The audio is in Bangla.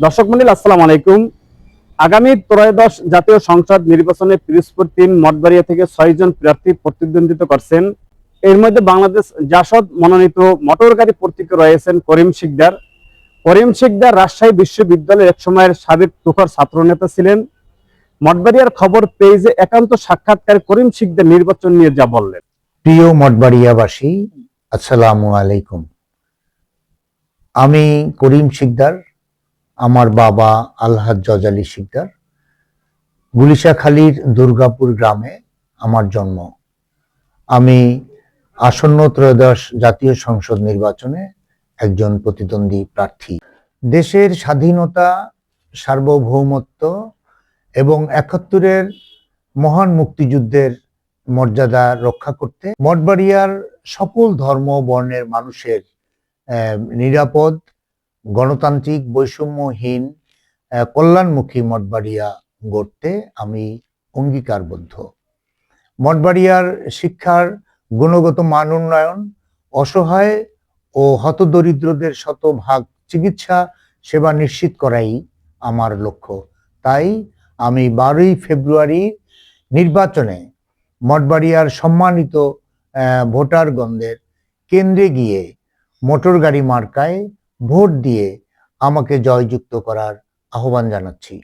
দর্শক মন্ডল, আসসালামু আলাইকুম। আগামী ত্রয়োদশ জাতীয় সংসদ নির্বাচনে পিরোজপুর তিন, মঠবাড়িয়া থেকে ছয় জন প্রার্থী প্রতিদ্বন্দ্বিতা করছেন। এর মধ্যে বাংলাদেশ জাসদ মনোনীত মোটর গাড়ি প্রতীকে রয়েছেন করিম শিকদার। করিম শিকদার রাজশাহী বিশ্ববিদ্যালয়ের এক সময়ের সাবেক তুখর ছাত্রনেতা ছিলেন। মঠবাড়িয়ার খবর পেয়ে যে একান্ত সাক্ষাৎকার করিম শিকদার নির্বাচন নিয়ে যা বললেন। প্রিয় মঠবাড়িয়াবাসী, আসসালামু আলাইকুম। আমি করিম শিকদার আমার বাবা আলহাজ জজালি শিকদার। গুলিশাখালীর দুর্গাপুর গ্রামে আমার জন্ম। আমি আসন্ন ত্রয়োদশ জাতীয় সংসদ নির্বাচনে একজন প্রতিদ্বন্দ্বী প্রার্থী। দেশের স্বাধীনতা, সার্বভৌমত্ব এবং একাত্তরের মহান মুক্তিযুদ্ধের মর্যাদা রক্ষা করতে মঠবাড়িয়ার সকল ধর্ম বর্ণের মানুষের নিরাপদ গণতান্ত্রিক বৈষম্যহীন কল্যাণমুখী মঠবাড়িয়া গড়তে আমি অঙ্গীকারবদ্ধ। মঠবাড়িয়ার শিক্ষার গুণগত মান উন্নয়ন, অসহায় ও হতদরিদ্রদের শতভাগ চিকিৎসা, সেবা নিশ্চিত করাই আমার লক্ষ্য। তাই আমি বারোই ফেব্রুয়ারি নির্বাচনে মঠবাড়িয়ার সম্মানিত ভোটারগণদের কেন্দ্রে গিয়ে মোটর গাড়ি মার্কায় ভোট দিয়ে আমাকে জয়যুক্ত করার আহ্বান জানাচ্ছি।